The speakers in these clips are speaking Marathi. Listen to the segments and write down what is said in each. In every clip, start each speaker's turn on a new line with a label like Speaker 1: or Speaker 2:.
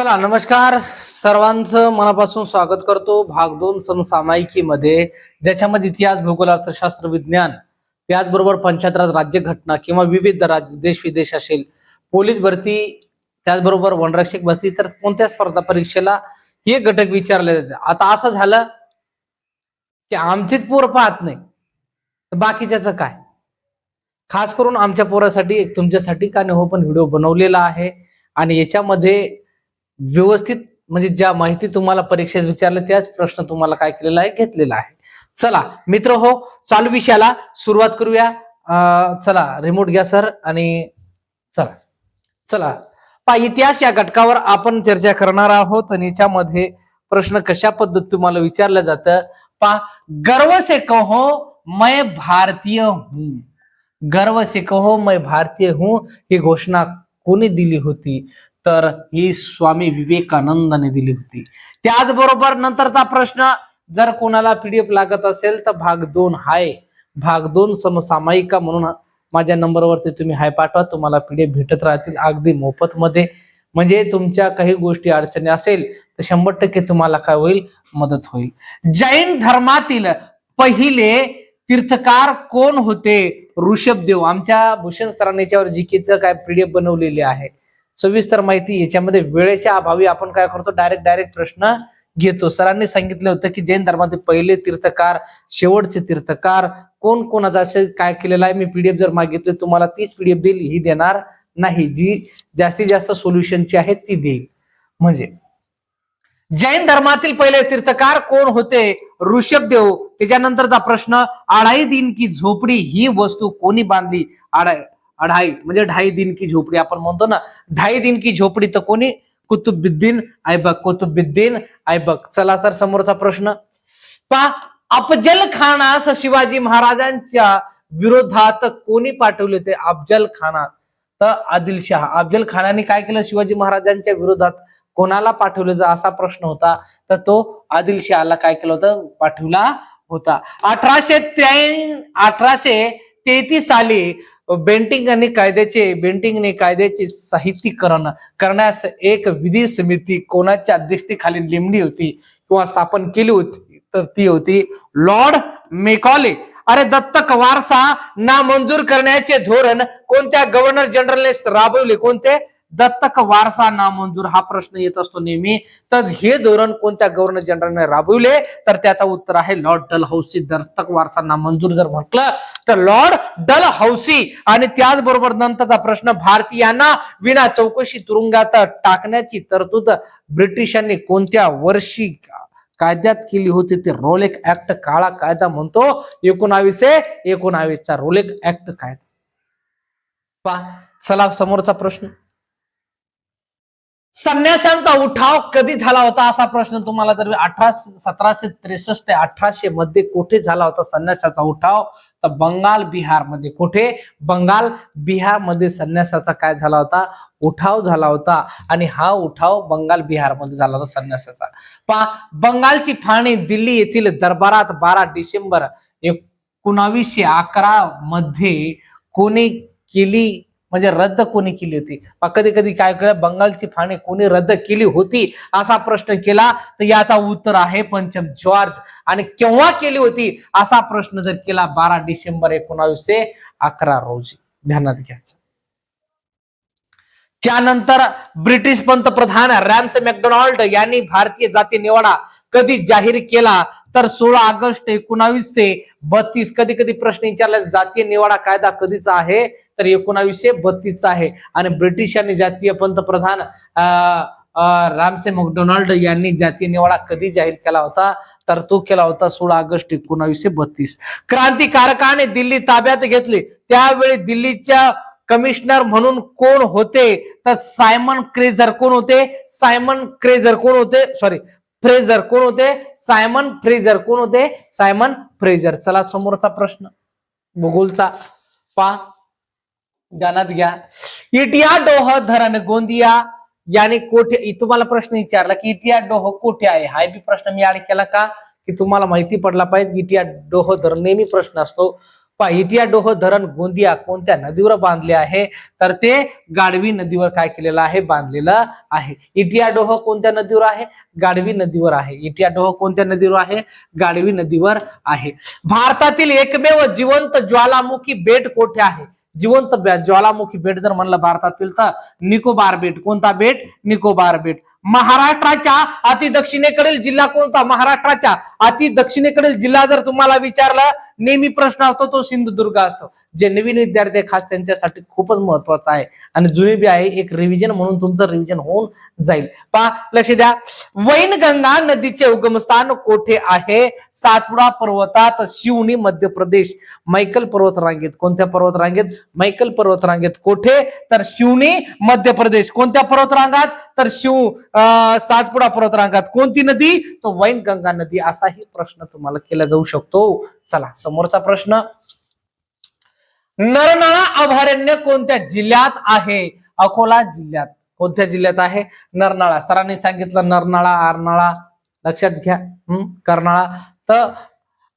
Speaker 1: चला नमस्कार. सर्वांचं मनापासून स्वागत करतो. भाग दोन समसामायिकीमध्ये ज्याच्यामध्ये इतिहास भूगोल अर्थशास्त्र विज्ञान त्याचबरोबर पंचायत राज्य घटना किंवा विविध राज्य देश विदेश असेल. पोलीस भरती त्याचबरोबर वनरक्षक भरती तर कोणत्या स्पर्धा परीक्षेला हे घटक विचारले जाते आता असं झालं की आमचीच पोर पाहत नाही. तर बाकीच्याचं काय? खास करून आमच्या पोरासाठी तुमच्यासाठी का नाही हो पण व्हिडिओ बनवलेला आहे. आणि याच्यामध्ये व्यवस्थित म्हणजे ज्या माहिती तुम्हाला परीक्षेत विचारलं त्याच प्रश्न तुम्हाला काय केलेला आहे घेतलेला आहे. चला मित्र हो चालू विषयाला सुरुवात करूया. अं, चला रिमोट घ्या सर आणि चला. चला. पा इतिहास या घटकावर आपण चर्चा करणार आहोत आणि याच्यामध्ये प्रश्न कशा पद्धत तुम्हाला विचारलं जातं? पा गर्व से कहो मैं भारतीय हूं. गर्व से कहो मैं भारतीय हूं ही घोषणा कोणी दिली होती? तर ही स्वामी विवेकानंदाने दिली होती. त्याचबरोबर नंतरचा प्रश्न जर कोणाला पीडीएफ लागत असेल तर भाग दोन हाय. भाग दोन समसामायिका म्हणून माझ्या नंबरवरती तुम्ही हाय पाठवा तुम्हाला पीडीएफ भेटत राहतील अगदी मोफत मध्ये म्हणजे तुमच्या काही गोष्टी अडचणी असेल तर शंभर टक्के तुम्हाला काय होईल? मदत होईल. जैन धर्मातील पहिले तीर्थकार कोण होते? ऋषभदेव. आमच्या भूषण सरांनी याच्यावर जीकेचं काय पीडीएफ बनवलेली आहे. सविस्तर माहिती याच्यामध्ये वेळेच्या अभावी आपण काय करतो? डायरेक्ट डायरेक्ट प्रश्न घेतो. सरांनी सांगितलं होतं की जैन धर्मातील पहिले तीर्थकार शेवटचे तीर्थकार कोण कोणाचा असे काय केलेलं आहे? मी पीडीएफ जर मागितले तुम्हाला तीच पीडीएफ देईल ही देणार नाही. जी जास्तीत जास्त सोल्युशनची आहे ती देईल. म्हणजे जैन धर्मातील पहिले तीर्थकार कोण होते? ऋषभदेव त्याच्यानंतरचा प्रश्न अडाई दिन की झोपडी ही वस्तू कोणी बांधली? अडाई अढाई म्हणजे ढाई दिन की झोपडी आपण म्हणतो ना ढाई दिन की झोपडी तर कोणी? कुतुबुद्दीन ऐबक कुतुबुद्दीन ऐबक. चला तर समोरचा प्रश्न. पा अफजल खानास शिवाजी महाराजांच्या विरोधात कोणी पाठवले होते? अफजल खाना. तर आदिलशाह अफजल खानाने काय केलं? शिवाजी महाराजांच्या विरोधात कोणाला पाठवलं होतं? असा प्रश्न होता. तर तो आदिलशहाला काय केलं होतं? पाठवला होता. अठराशे त्र्या अठराशे तेहतीस साली बेंटिंग आणि कायद्याचे बेंटिंगने कायद्याचे साहित्यीकरण करण्यास एक विधी समिती कोणाच्या अध्यक्षतेखाली नेमली होती किंवा स्थापन केली होती तर ती होती लॉर्ड मेकॉले. अरे दत्तक वारसा नामंजूर करण्याचे धोरण कोणत्या गव्हर्नर जनरलने राबवले? कोणते? दत्तक वारसा नामंजूर हा प्रश्न येत असतो नेहमी. तर हे धोरण कोणत्या गव्हर्नर जनरलने राबवले? तर त्याचा उत्तर आहे लॉर्ड डल हौसी दत्तक वारसा नामंजूर जर म्हटलं तर लॉर्ड डल हौसी आणि त्याचबरोबर नंतरचा प्रश्न भारतीयांना विना चौकशी तुरुंगात टाकण्याची तरतूद ब्रिटिशांनी कोणत्या वर्षी कायद्यात केली होती? ते रोलेक ऍक्ट काळा कायदा म्हणतो. एकोणावीसशे एकोणावीसचा रोलेक ऍक्ट कायदा. पा चला समोरचा प्रश्न. संन्यासांचा उठाव कधी झाला होता असा प्रश्न तुम्हाला तर अठराशे सतराशे त्रेसष्ट ते अठराशे मध्ये कुठे झाला होता संन्यासाचा उठाव? तर बंगाल बिहारमध्ये कुठे? बंगाल बिहारमध्ये संन्यासाचा काय झाला होता? उठाव झाला होता. आणि हा उठाव बंगाल बिहारमध्ये झाला होता संन्यासाचा. पा बंगालची फाणी दिल्ली येथील दरबारात बारा डिसेंबर एकोणावीसशे अकरा मध्ये कोणी केली म्हणजे रद्द कोणी केली होती? कधी कधी काय केलं? बंगालची फाणी कोणी रद्द केली होती? असा प्रश्न केला तर याचा उत्तर आहे पंचम जॉर्ज. आणि केव्हा केली होती? असा प्रश्न जर केला बारा डिसेंबर एकोणावीसशे अकरा रोजी. ध्यानात घ्यायचं. त्यानंतर ब्रिटिश पंतप्रधान रॅम्स मॅकडोनाल्ड यांनी भारतीय जाती निवाडा. कधी जाहीर केला तर सोळा ऑगस्ट एकोणावीसशे बत्तीस. कधी कधी प्रश्न विचारला जातीय निवाडा कायदा कधीचा आहे? तर एकोणावीसशे बत्तीसचा आहे. आणि ब्रिटिशांनी जातीय पंतप्रधान रामसे मॅकडोनाल्ड यांनी जातीय निवाडा कधी जाहीर केला होता? तर तो केला होता सोळा ऑगस्ट एकोणावीसशे बत्तीस. क्रांतिकारकाने दिल्ली ताब्यात घेतली. त्यावेळी दिल्लीच्या कमिशनर म्हणून कोण होते? तर सायमन क्रेझर कोण होते? सायमन क्रेझर कोण होते? सॉरी फ्रेझर कोण होते? सायमन फ्रेझर कोण होते? सायमन फ्रेझर चला समोरचा प्रश्न. भूगोलचा. पा. ध्यानात घ्या. इटिया डोह धरण गोंदिया. याने कोठे? तुम्हाला प्रश्न विचारला की इटिया डोह कोठे आहे? हा बी प्रश्न मी आड केला का? की तुम्हाला माहिती पडला पाहिजे इटिया डोह धरण नेहमी प्रश्न असतो. पहा इटियाडोह धरण गोंदिया कोणत्या नदीवर बांधले आहे? तर ते गाडवी नदीवर काय केलेलं आहे? बांधलेलं आहे. इटियाडोह कोणत्या नदीवर आहे? गाडवी नदीवर आहे. इटियाडोह कोणत्या नदीवर आहे? गाडवी नदीवर आहे. भारतातील एकमेव जिवंत ज्वालामुखी बेट कोठे आहे? जिवंत ज्वालामुखी बेट जर म्हणलं भारतातील तर निकोबार बेट. कोणता बेट? निकोबार बेट. महाराष्ट्राच्या अति दक्षिणेकडील जिल्हा कोणता? महाराष्ट्राच्या अति दक्षिणेकडील जिल्हा जर तुम्हाला विचारलं नेहमी प्रश्न असतो तो सिंधुदुर्ग असतो. जे नवीन विद्यार्थी खास त्यांच्यासाठी खूपच महत्त्वाचा आहे. आणि जुने बी आहे एक रिव्हिजन म्हणून तुमचं रिव्हिजन होऊन जाईल. पहा लक्ष द्या. वैनगंगा नदीचे उगमस्थान कोठे आहे? सातपुडा पर्वतात शिवनी मध्य प्रदेश. मैकल पर्वत रांगेत कोणत्या पर्वत रांगेत मैकल पर्वत रांगेत कोठे? तर शिवनी मध्य प्रदेश. कोणत्या पर्वत रांगात तर शिव सातपुडा पर्वतरांगात कोणती नदी? तो वैनगंगा नदी. असाही प्रश्न तुम्हाला केला जाऊ शकतो. चला समोरचा प्रश्न. नरनाळा अभयारण्य कोणत्या जिल्ह्यात आहे? अकोला जिल्ह्यात. कोणत्या जिल्ह्यात आहे? नरनाळा. सरांनी सांगितलं नरनाळा आरनाळा. लक्षात घ्या. हम्म कर्नाळा. तर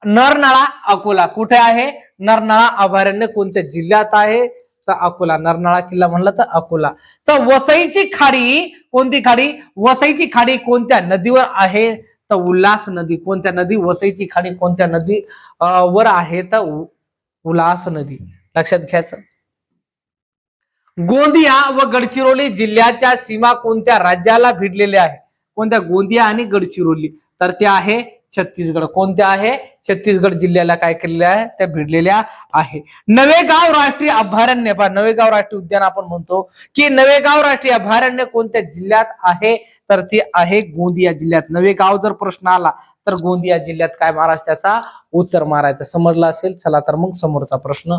Speaker 1: नरनाळा अकोला कुठे आहे? नरनाळा अभयारण्य कोणत्या जिल्ह्यात आहे? तर अकोला नरनाळा किल्ला म्हणलं तर अकोला. तर वसईची खाडी कोणती खाडी? वसईची खाडी कोणत्या नदीवर आहे? तर उल्हास नदी. कोणत्या नदी? वसईची खाडी कोणत्या नदी वर आहे? तर उल्हास नदी. लक्षात घ्यायचं? गोंदिया व गडचिरोली जिल्ह्याच्या सीमा कोणत्या राज्याला भिडलेल्या आहे कोणत्या गोंदिया आणि गडचिरोली? तर त्या आहे छत्तीसगड. कोणत्या आहे? छत्तीसगड जिल्ह्याला काय केलेल्या आहे? त्या भिडलेल्या आहे. नवेगाव राष्ट्रीय अभयारण्य पहा नवेगाव राष्ट्रीय उद्यान आपण म्हणतो की नवेगाव राष्ट्रीय अभयारण्य कोणत्या जिल्ह्यात आहे? तर ते आहे गोंदिया जिल्ह्यात. नवेगाव जर प्रश्न आला तर गोंदिया जिल्ह्यात काय मारायचं त्याचा उत्तर मारायचं? समजलं असेल? चला तर मग समोरचा प्रश्न.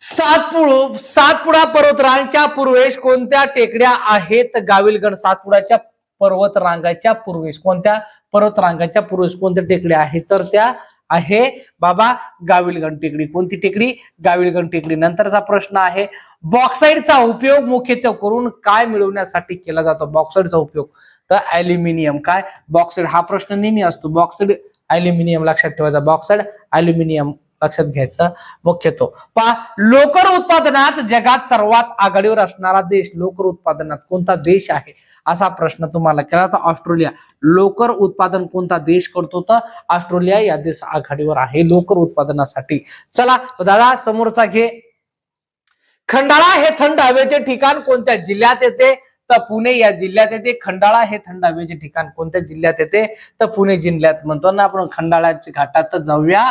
Speaker 1: सातपुड सातपुडा पर्वतरांच्या पूर्वेश कोणत्या टेकड्या आहेत? गाविलगड सातपुडाच्या पर्वत रांगाच्या पूर्वेस कोणत्या पर्वत रांगाच्या पूर्वेस कोणत्या टेकड्या आहेत? तर त्या आहे बाबा गाविलगण टेकडी. कोणती टेकडी? गाविलगण टेकडी. नंतरचा प्रश्न आहे बॉक्साईडचा उपयोग मुख्यत्वे करून काय मिळवण्यासाठी केला जातो? बॉक्साईडचा उपयोग. तर ॲल्युमिनियम. काय? बॉक्साईड हा प्रश्न नेहमी असतो. बॉक्साईड अॅल्युमिनियम लक्षात ठेवायचा. बॉक्साईड अल्युमिनियम लक्षात घ्यायचं मुख्यतो पहा लोकर उत्पादनात जगात सर्वात आघाडीवर असणारा देश लोकर उत्पादनात कोणता देश आहे? असा प्रश्न तुम्हाला केला तर ऑस्ट्रेलिया. लोकर उत्पादन कोणता देश करतो तर ऑस्ट्रेलिया या देश आघाडीवर आहे लोकर उत्पादनासाठी. चला दादा समोरचा घे. खंडाळा हे थंड हवेचे ठिकाण कोणत्या जिल्ह्यात येते? तर पुणे या जिल्ह्यात येते. खंडाळा हे थंड हवेचे ठिकाण कोणत्या जिल्ह्यात येते? तर पुणे जिल्ह्यात म्हणतो ना आपण खंडाळ्याच्या घाटात जाऊया.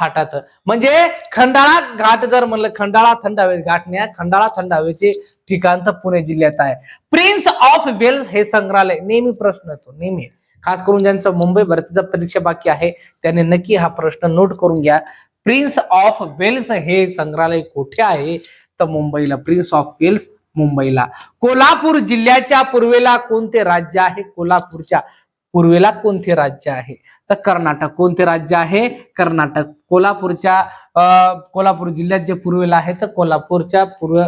Speaker 1: थाटात. म्हणजे खंडाळा घाट जर म्हणलं खंडाळा थंड हवे घाटण्या खंडाळा थंड हवेचे ठिकाण तर पुणे जिल्ह्यात आहे. प्रिन्स ऑफ वेल्स हे संग्रहालय नेहमी प्रश्न येतो नेहमी. खास करून ज्यांचं मुंबई भरतीचा परीक्षा बाकी आहे त्याने नक्की हा प्रश्न नोट करून घ्या. प्रिन्स ऑफ वेल्स हे संग्रहालय कुठे आहे? तर मुंबईला प्रिन्स ऑफ वेल्स मुंबईला. कोल्हापूर जिल्ह्याच्या पूर्वेला कोणते राज्य आहे? कोल्हापूरच्या पूर्वेला कोणते राज्य आहे? तर कर्नाटक. कोणते राज्य आहे? कर्नाटक. कोल्हापूरच्या अं, कोल्हापूर जिल्ह्यात जे पूर्वेला आहे तर कोल्हापूरच्या पूर्व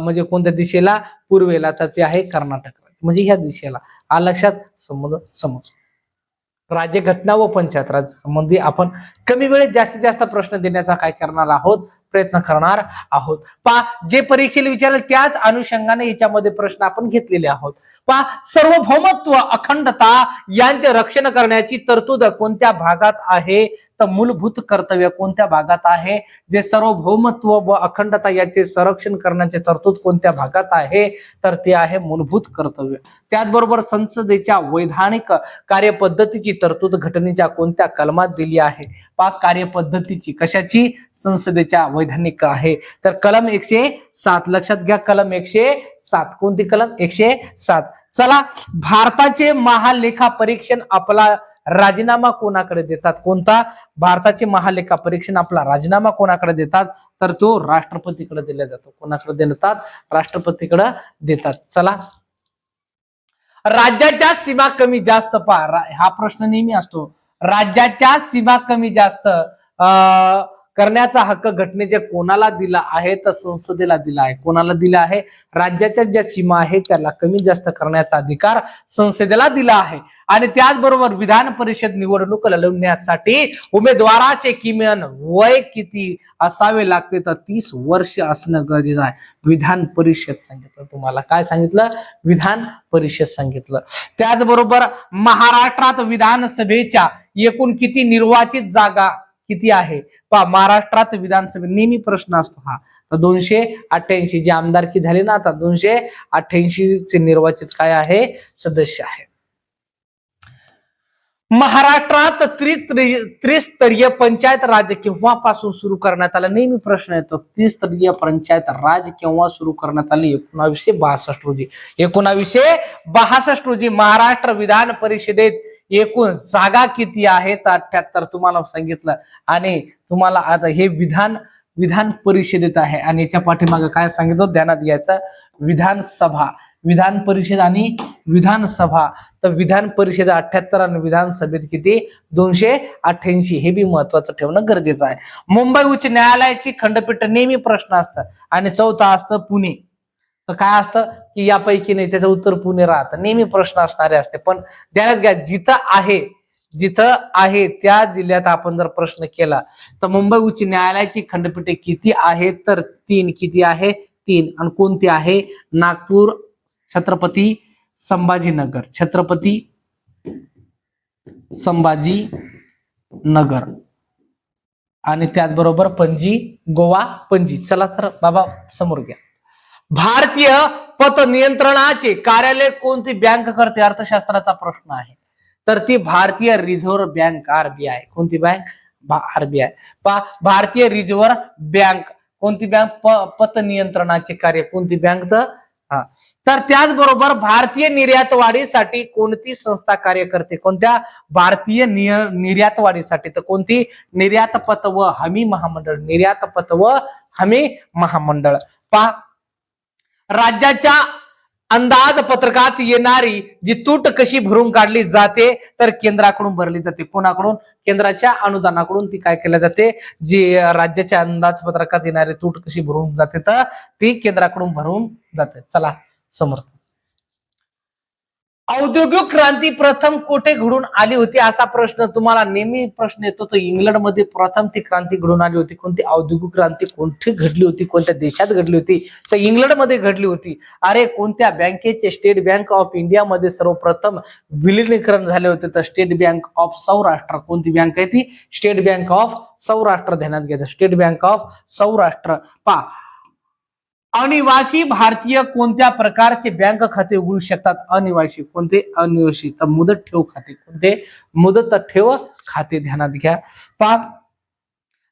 Speaker 1: म्हणजे कोणत्या दिशेला? पूर्वेला. तर ते आहे कर्नाटक म्हणजे ह्या दिशेला. आ लक्षात समज समज राज्यघटना व पंचायत राज संबंधी आपण कमी वेळेत जास्तीत जास्त प्रश्न देण्याचा काय करणार आहोत? प्रयत्न करणार आहोत. पा जे परीक्षेला विचारेल त्याच अनुषंगाने याच्यामध्ये प्रश्न आपण घेतलेले आहोत. पा सार्वभौमत्व अखंडता यांचे रक्षण करण्याची तरतूद कोणत्या भागात आहे? तर मूलभूत कर्तव्य कोणत्या भागात आहे? जे सार्वभौमत्व व अखंडता याचे संरक्षण करण्याचे तरतूद कोणत्या भागात आहे? तर ते आहे मूलभूत कर्तव्य. त्याचबरोबर संसदेच्या वैधानिक कार्यपद्धतीची तरतूद घटनेच्या कोणत्या कलमात दिली आहे? पाक कार्यपद्धतीची कशाची? संसदेच्या वैधानिक आहे. तर कलम एकशे सात. लक्षात घ्या कलम एकशे सात. कोणती कलम? एकशे सात. चला भारताचे महालेखा परीक्षण आपला राजीनामा कोणाकडे देतात? कोणता? भारताचे महालेखा परीक्षण आपला राजीनामा कोणाकडे देतात? तर तो राष्ट्रपतीकडे दिला जातो. कोणाकडे देतात? राष्ट्रपतीकडे देतात. चला. राज्याच्या सीमा कमी जास्त पा हा प्रश्न नेहमी असतो. राज्याच्या सीमा कमी जास्त. अं, करण्याचा हक्क घटनेच्या कोणाला दिला आहे तर संसदेला दिला आहे. कोणाला दिला आहे? राज्याच्या ज्या सीमा आहे त्याला कमी जास्त करण्याचा अधिकार संसदेला दिला आहे. आणि त्याचबरोबर विधान परिषद निवडणूक लढवण्यासाठी उमेदवाराचे किमान वय किती असावे लागते तर तीस वर्ष असणं गरजेचं आहे. विधान परिषद सांगितलं. तुम्हाला काय सांगितलं? विधान परिषद सांगितलं. त्याचबरोबर महाराष्ट्रात विधानसभेच्या एकूण किती निर्वाचित जागा किती आहे? पहा महाराष्ट्रात विधानसभे नेहमी प्रश्न असतो हा. तर दोनशे अठ्ठ्याऐंशी जी आमदारकी झाली ना आता दोनशे अठ्ठ्याऐंशी चे निर्वाचित काय आहे? सदस्य आहे महाराष्ट्रात त्रिस्तरीय त्रिस्तरीय पंचायत राज केव्हापासून सुरू करण्यात आलं? नेहमी प्रश्न येतो. त्रिस्तरीय पंचायत राज केव्हा सुरू करण्यात आले? एकोणावीसशे बासष्ट रोजी. एकोणावीसशे बासष्ट रोजी महाराष्ट्र विधान परिषदेत एकूण जागा किती आहेत अठ्याहत्तर तुम्हाला सांगितलं. आणि तुम्हाला आता हे विधान विधान परिषदेत आहे. आणि याच्या पाठीमागे काय सांगितलं? ध्यानात घ्यायचं. विधानसभा. विधान परिषद आणि विधानसभा. तर विधान परिषद अठ्याहत्तर आणि विधानसभेत किती? दोनशे अठ्ठ्याऐंशी. हे बी महत्वाचं ठेवणं गरजेचं आहे. मुंबई उच्च न्यायालयाची खंडपीठ नेहमी प्रश्न असतात आणि चौथा असतं पुणे. तर काय असतं? की यापैकी नाही त्याचं उत्तर पुणे राहतं. नेहमी प्रश्न असणारे असते. पण ध्यानात घ्या जिथं आहे जिथं आहे त्या जिल्ह्यात आपण जर प्रश्न केला तर मुंबई उच्च न्यायालयाची खंडपीठे किती आहेत? तर तीन. किती आहे? तीन. आणि कोणती आहे? नागपूर छत्रपती संभाजीनगर छत्रपती संभाजी नगर आणि त्याचबरोबर पणजी गोवा पणजी. चला तर बाबा समोर घ्या. भारतीय पत नियंत्रणाचे कार्यालय कोणती बँक करते? अर्थशास्त्राचा प्रश्न आहे. तर ती भारतीय रिझर्व्ह बँक आरबीआय कोणती बँक? आरबीआय पा भारतीय रिझर्व्ह बँक. कोणती बँक? पत नियंत्रणाचे कार्य कोणती बँक? तर हा तर त्याचबरोबर भारतीय निर्यातवाढीसाठी कोणती संस्था कार्य करते? कोणत्या भारतीय निर्यातवाढीसाठी? तर कोणती? निर्यात पथ व हमी महामंडळ. निर्यात पथ व हमी महामंडळ. पहा. राज्याच्या अंदाजपत्रकात येणारी जी तूट कशी भरून काढली जाते तर केंद्राकडून भरली जाते. कोणाकडून? केंद्राच्या अनुदानाकडून ती काय केल्या जाते? जी राज्याच्या अंदाजपत्रकात येणारी तूट कशी भरून जाते तर ती केंद्राकडून भरून जाते. चला. समर्थ. औद्योगिक क्रांती प्रथम कुठे घडून आली होती असा प्रश्न तुम्हाला नेहमी प्रश्न येतो तो इंग्लंडमध्ये प्रथम ती क्रांती घडून आली होती. कोणती? औद्योगिक क्रांती कोणती घडली होती? कोणत्या देशात घडली होती? तर इंग्लंडमध्ये घडली होती. अरे कोणत्या बँकेचे स्टेट बँक ऑफ इंडियामध्ये सर्वप्रथम विलिनीकरण झाले होते? तर स्टेट बँक ऑफ सौराष्ट्र. कोणती बँक आहे ती? State bank of Saurashtra. ध्यानात घ्यायचं स्टेट बँक ऑफ सौराष्ट्र. पा अनिवासी भारतीय कोणत्या प्रकारचे बँक खाते उघडू शकतात? अनिवासी कोणते? अनिवासी. तर मुदत ठेव खाते कोणते? मुदत ठेव खाते ध्यानात घ्या. पा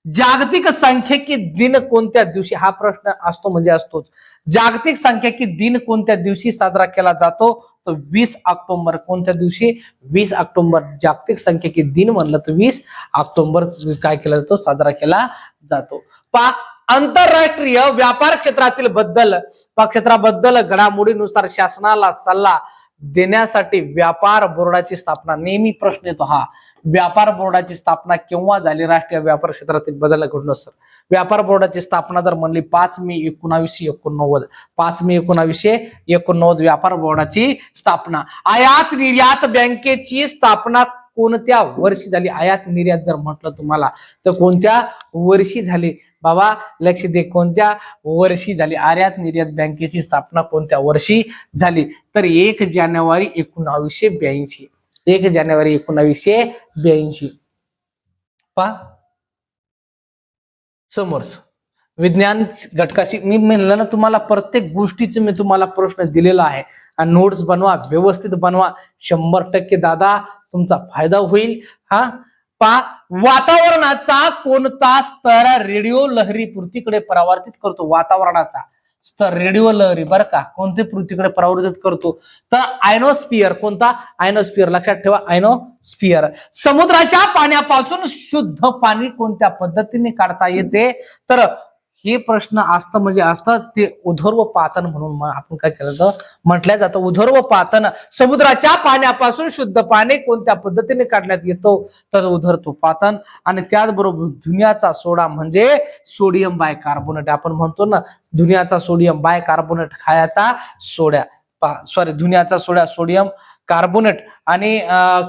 Speaker 1: जागतिक सांख्यिकी दिन कोणत्या दिवशी? हा प्रश्न असतो म्हणजे असतोच. जागतिक सांख्यिकी दिन कोणत्या दिवशी साजरा केला जातो? तर वीस ऑक्टोबर कोणत्या दिवशी? वीस ऑक्टोबर. जागतिक सांख्यिकी दिन म्हणलं तर वीस ऑक्टोबर काय केला जातो? साजरा केला जातो. पा आंतरराष्ट्रीय व्यापार क्षेत्रातील बद्दल क्षेत्राबद्दल घडामोडीनुसार शासनाला सल्ला देण्यासाठी व्यापार बोर्डाची स्थापना. नेहमी प्रश्न येतो हा. व्यापार बोर्डाची स्थापना केव्हा झाली? राष्ट्रीय व्यापार क्षेत्रातील बदल घडून सर व्यापार बोर्डाची स्थापना जर म्हणली पाच मे एकोणावीसशे एकोणनव्वद. पाच मे एकोणावीसशे एकोणनव्वद व्यापार बोर्डाची स्थापना. आयात निर्यात बँकेची स्थापना कोणत्या वर्षी झाली? आयात निर्यात जर म्हटलं तुम्हाला तर कोणत्या वर्षी झाली? बाबा लक्ष दे कोणत्या वर्षी झाली? आयात निर्यात बँकेची स्थापना कोणत्या वर्षी झाली? तर एक जानेवारी एकोणावीसशे ब्याऐंशी. एक जानेवारी एकोणावीसशे ब्याऐंशी. पा. समोरच. विज्ञान घटकाशी मी म्हणलं ना तुम्हाला प्रत्येक गोष्टीचे मी तुम्हाला प्रश्न दिलेला आहे. आणि नोट्स बनवा व्यवस्थित बनवा. शंभर टक्के दादा तुमचा फायदा होईल. हा? पा वातावरणाचा कोणता स्तर रेडिओ लहरी पृथ्वीकडे परावर्तित करतो? वातावरणाचा स्तर रेडिओ लहरी बरं का? कोणते पृथ्वीकडे परावर्तित करतो? तर आयनोस्पियर कोणता? आयनोस्पियर लक्षात ठेवा आयनोस्पियर समुद्राच्या पाण्यापासून शुद्ध पाणी कोणत्या पद्धतीने काढता येते? तर हे प्रश्न असतं म्हणजे असतं ते उधर्व पातन म्हणून आपण काय केलं तर म्हटलं जातं उधर्व पातन समुद्राच्या पाण्यापासून शुद्ध पाणी कोणत्या पद्धतीने काढण्यात येतो? तर उधरतो पातन. आणि त्याचबरोबर धुन्याचा सोडा म्हणजे सोडियम बाय कार्बोनेट आपण म्हणतो ना धुन्याचा सोडियम बाय कार्बोनेट खायाचा सोड्या. सॉरी धुन्याचा सोडा सोडियम कार्बोनेट. आणि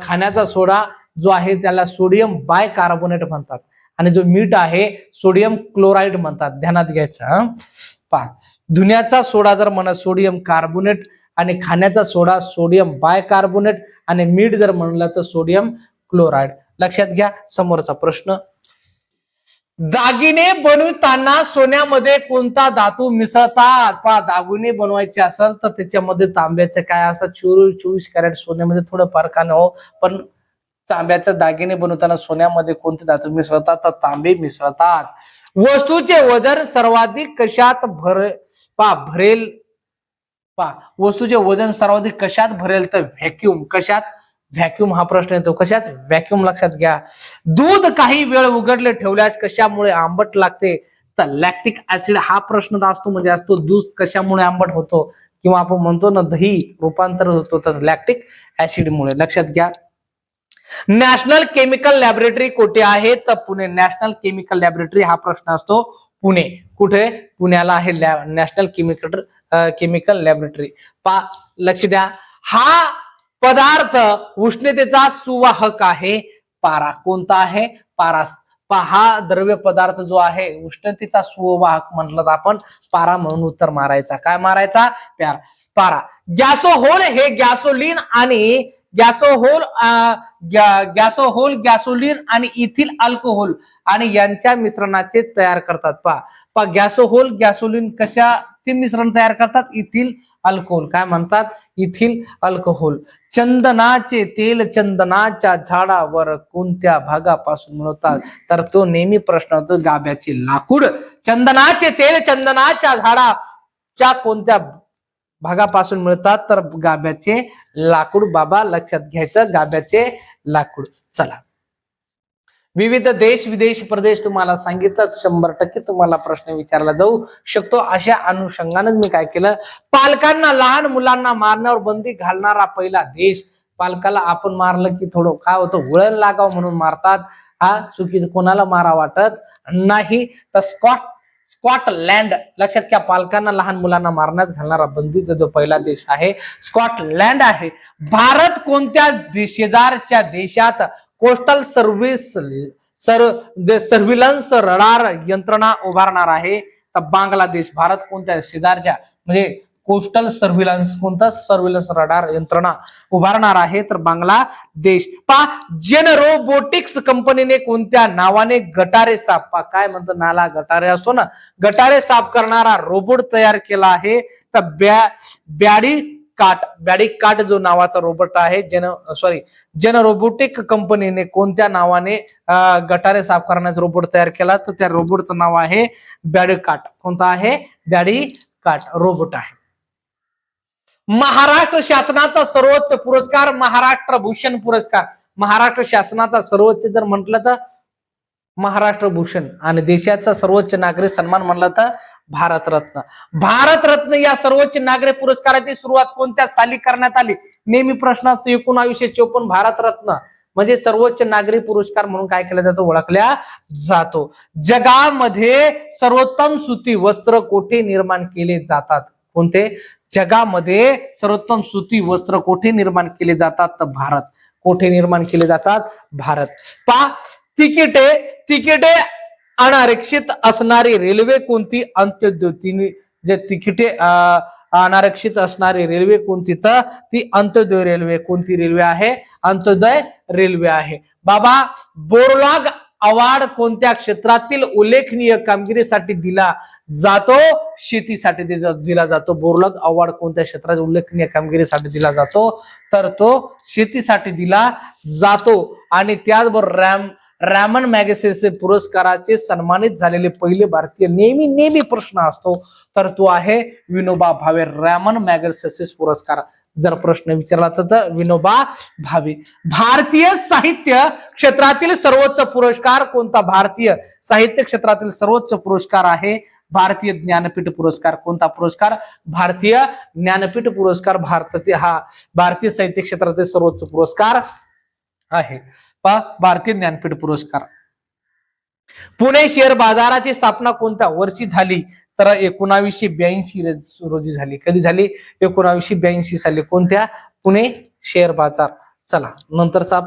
Speaker 1: खाण्याचा सोडा जो आहे त्याला सोडियम बाय कार्बोनेट म्हणतात. आणि जो मीठ आहे सोडियम क्लोराईड म्हणतात ध्यानात घ्यायचं पहा. धुण्याचा सोडा जर म्हणा सोडियम कार्बोनेट आणि खाण्याचा सोडा सोडियम बायकार्बोनेट आणि मीठ जर म्हणलं तर सोडियम क्लोराईड. लक्षात घ्या समोरचा प्रश्न. दागिने बनवताना सोन्यामध्ये कोणता धातू मिसळतात? पहा दागिने बनवायचे असेल तर त्याच्यामध्ये तांब्याचं काय असतात चोवीस चोवीस कॅरेट सोन्यामध्ये थोडं फरकानं हो पण तांब्याचे दागिने बनवताना सोन्यामध्ये कोणते धातू मिसळतात? तर तांबे मिसळतात. वस्तूचे वजन सर्वाधिक कशात भर पा भरेल. पा वस्तूचे वजन सर्वाधिक कशात भरेल? तर व्हॅक्युम कशात? व्हॅक्युम हा प्रश्न येतो. कशात? व्हॅक्युम लक्षात घ्या. दूध काही वेळ उघडले ठेवल्यास कशामुळे आंबट लागते? तर लॅक्टिक ऍसिड हा प्रश्न असतो म्हणजे असतो दूध कशामुळे आंबट होतो? किंवा आपण म्हणतो ना दही रूपांतर होतो तर लॅक्टिक ऍसिडमुळे लक्षात घ्या. नॅशनल केमिकल लॅबोरेटरी कुठे आहे? तर पुणे नॅशनल केमिकल लॅबोरेटरी हा प्रश्न असतो पुणे. कुठे? पुण्याला आहे नॅशनल केमिकल केमिकल लॅबोरेटरी. पा लक्ष द्या. हा पदार्थ उष्णतेचा सुवाहक आहे. पारा कोणता आहे? पारा पा हा द्रव्य पदार्थ जो आहे उष्णतेचा सुवाहक म्हटलं तर आपण पारा म्हणून उत्तर मारायचा. काय मारायचा? प्यार. पारा. गॅसोहोल हे गॅसोलिन आणि गॅसोहोल गॅसोहोल गॅसोलिन आणि इथिल अल्कोहोल आणि यांच्या मिश्रणाचे तयार करतात. पा पा गॅसोहोल गॅसोलिन कशाचे मिश्रण तयार करतात? Ethyl alcohol. काय म्हणतात? Ethyl alcohol. चंदनाचे तेल चंदनाच्या झाडावर कोणत्या भागापासून मिळवतात? तर तो नेहमी प्रश्न होतो गाभ्याचे लाकूड. चंदनाचे तेल चंदनाच्या झाडाच्या कोणत्या भागापासून मिळतात तर गाभ्याचे लाकूड बाबा लक्षात घ्यायचं गाभ्याचे लाकूड. चला. विविध देश विदेश प्रदेश तुम्हाला सांगितलं शंभर टक्के तुम्हाला प्रश्न विचारला जाऊ शकतो. अशा अनुषंगानं मी काय केलं? पालकांना लहान मुलांना मारण्यावर बंदी घालणारा पहिला देश. पालकाला आपण मारलं की थोडं काय होतं? वळण लागावं म्हणून मारतात. हा चुकीचं कोणाला मारा वाटत? नाही. तर स्कॉट स्कॉटलँड. लक्षात घ्या पालकांना लहान मुलांना मारण्यास घालणारा बंदीचा जो पहिला देश आहे स्कॉटलँड आहे. भारत कोणत्या शेजारच्या देशात कोस्टल सर्व्हिस सर सर्व्हिलन्स रडार यंत्रणा उभारणार आहे? तर बांगलादेश भारत कोणत्या शेजारच्या म्हणजे कोस्टल सर्व्हिलन्स कोणता सर्व्हिलन्स रडार यंत्रणा उभारणार आहे? तर बांगलादेश. पा जेन रोबोटिक्स कंपनीने कोणत्या नावाने गटारे साफ पा काय म्हणतो? नाला गटारे असतो ना. गटारे साफ करणारा रोबोट तयार केला आहे. तर ब्या बॅडी काट बॅडी काट जो नावाचा रोबोट आहे जन सॉरी जन रोबोटिक कंपनीने कोणत्या नावाने गटारे साफ करण्याचा रोबोट तयार केला? तर त्या रोबोटचं नाव आहे बॅडी काट. कोणता आहे? बॅडी काट रोबोट आहे. महाराष्ट्र शासनाचा सर्वोच्च पुरस्कार महाराष्ट्र भूषण पुरस्कार. महाराष्ट्र शासनाचा सर्वोच्च जर म्हटलं तर महाराष्ट्र भूषण आणि देशाचा सर्वोच्च नागरी सन्मान म्हणला तर भारतरत्न. भारतरत्न या सर्वोच्च नागरी पुरस्काराची सुरुवात कोणत्या साली करण्यात आली? नेहमी प्रश्न असतो एकोणावीसशे चोपन्न भारतरत्न. म्हणजे सर्वोच्च नागरी पुरस्कार म्हणून काय केला जातो? ओळखल्या जातो. जगामध्ये सर्वोत्तम सुती वस्त्र कोठे निर्माण केले जातात? कोणते? जगामध्ये सर्वोत्तम सुती वस्त्र कोठे निर्माण केले जातात? तर भारत. कोठे निर्माण केले जातात? भारत. पा तिकिटे तिकिटे अनारक्षित असणारी रेल्वे कोणती? अंत्योद्योतीने जे तिकिटे अं, अनारक्षित असणारी रेल्वे कोणती? तर ती अंत्योदय रेल्वे कोणती रेल्वे आहे? अंत्योदय रेल्वे आहे. बाबा बोरलाग अवार्ड कोणत्या क्षेत्रातील उल्लेखनीय कामगिरीसाठी दिला जातो? शेतीसाठी दिला दिला जातो. बोरलग अवार्ड कोणत्या क्षेत्रात उल्लेखनीय कामगिरीसाठी दिला जातो? तर तो शेतीसाठी दिला जातो. आणि त्याचबरोबर रॅम रॅमन मॅगसेसे पुरस्काराचे सन्मानित झालेले पहिले भारतीय नेहमी नेहमी प्रश्न असतो. तर तो आहे विनोबा भावे रॅमन मॅगसेसेस पुरस्कार. जर प्रश्न विचारला तर- विनोबा भावे. भारतीय साहित्य क्षेत्रातील सर्वोच्च पुरस्कार कोणता? भारतीय साहित्य क्षेत्रातील सर्वोच्च पुरस्कार आहे. भारतीय ज्ञानपीठ पुरस्कार कोणता पुरस्कार? भारतीय ज्ञानपीठ पुरस्कार भारतातील हा भारतीय साहित्य क्षेत्रातील सर्वोच्च पुरस्कार आहे. पहा भारतीय ज्ञानपीठ पुरस्कार. पुणे शेअर बाजाराची स्थापना कोणत्या वर्षी झाली? तर एकोणावीसशे ब्याऐंशी रोजी झाली. कधी झाली? एकोणावीसशे ब्याऐंशी साली. कोणत्या? पुणे शेअर बाजार. चला नंतरचा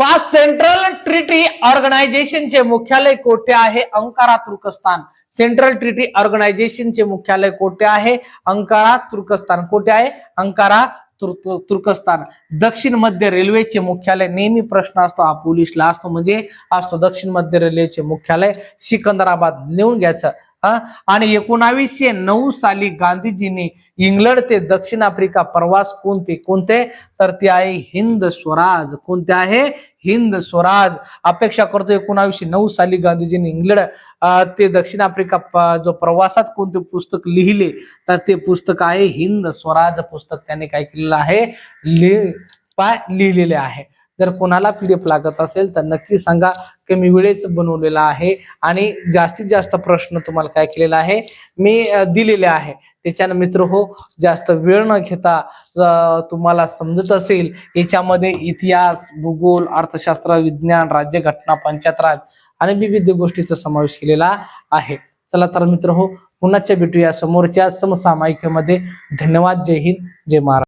Speaker 1: पाच सेंट्रल ट्रिटी ऑर्गनायझेशनचे मुख्यालय कोठे आहे? अंकारा तुर्कस्तान. सेंट्रल ट्रिटी ऑर्गनायझेशनचे मुख्यालय कोठे आहे? अंकारा तुर्कस्तान. कोठे आहे? अंकारा तुर्क तुर्कस्तान. दक्षिण मध्य रेल्वेचे मुख्यालय नेहमी प्रश्न असतो हा पोलिसला असतो. म्हणजे असतो दक्षिण मध्य रेल्वेचे मुख्यालय सिकंदराबाद. लिहून घ्यायचं. आणि एकोणावीसशे नऊ साली गांधीजींनी इंग्लंड ते दक्षिण आफ्रिका प्रवास कोणते? कोणते? तर ते आहे हिंद स्वराज. कोणते आहे? हिंद स्वराज. अपेक्षा करतो एकोणावीसशे नऊ साली गांधीजींनी इंग्लंड ते दक्षिण आफ्रिका प- जो प्रवासात कोणते पुस्तक लिहिले तर ते पुस्तक आहे हिंद स्वराज पुस्तक. त्याने काय केलेलं आहे? पाय लिहिलेले आहे. जर कोणाला पीडीएफ लागत असेल तर नक्की सांगा. कमी वेळेच बनवलेला आहे. आणि जास्तीत जास्त प्रश्न तुम्हाला काय केलेला आहे? मी दिलेले आहे. त्याच्यानं मित्र हो जास्त वेळ न घेता तुम्हाला समजत असेल याच्यामध्ये इतिहास भूगोल अर्थशास्त्र विज्ञान राज्यघटना पंचायतराज आणि विविध गोष्टीचा समावेश केलेला आहे. चला तर मित्र हो पुन्हाच्या भेटूया समोरच्या समसामायिकेमध्ये. धन्यवाद. जय हिंद. जय महाराष्ट्र.